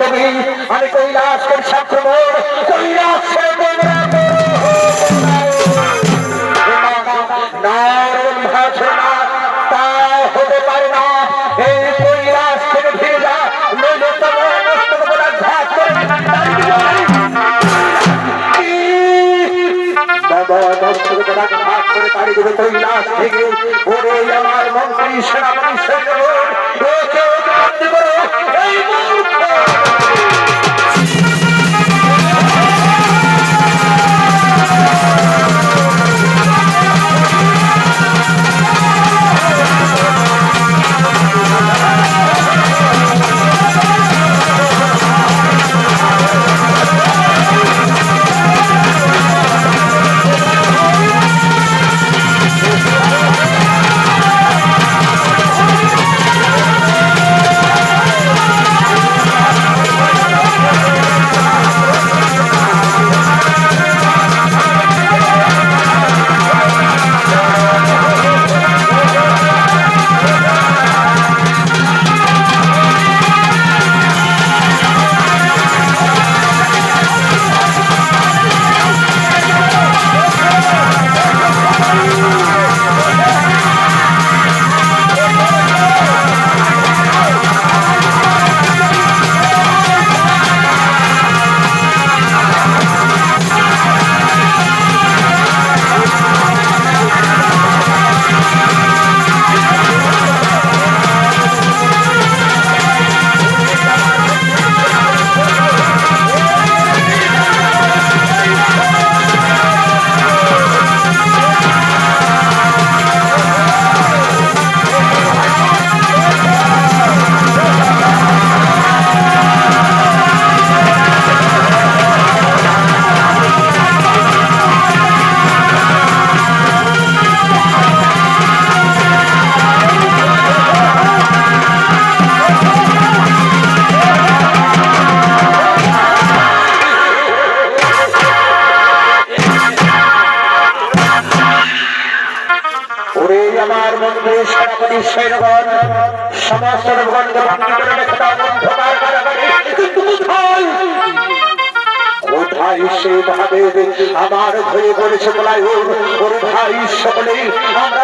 দেবী আমি কৈলাস করি সাক্রমণ কৈলাস তাড়ি দেবে কৈলাস থেকে। ওরে আমার মন্ত্রী সেনাপতি সৈন্য ওকে ওকে বন্দি করো অন্ধকার কারাগারে কিন্তু কোথায় কোথায় সে মহাদেব আমার হয়ে পড়েছে বলাই ওর ভাই আমরা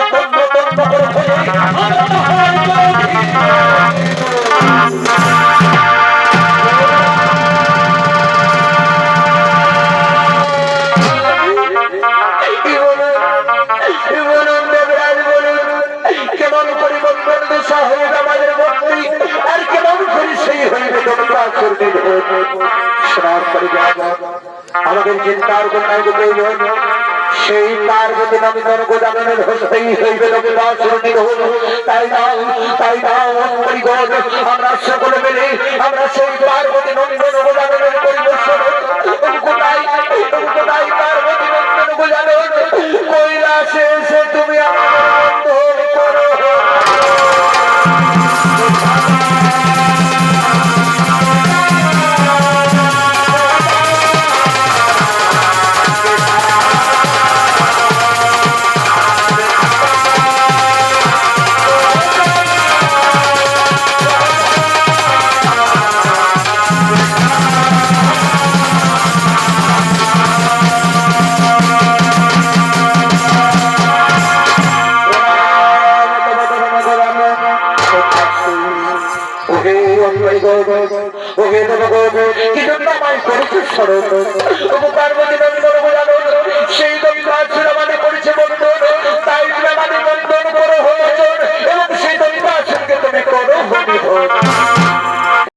আমাদের সেই হইবে চিন্তার প্রয়োজন সেই পার্বতী নমিতন গোদামনের হইতেই হইবে তোমরা শুরুটি হল তাই নাও তাই নাও আমরা সকলে মিলে, আমরা সেই তার নমিতন অঞ্জলি করব ওকে দেব করব কি আমাদের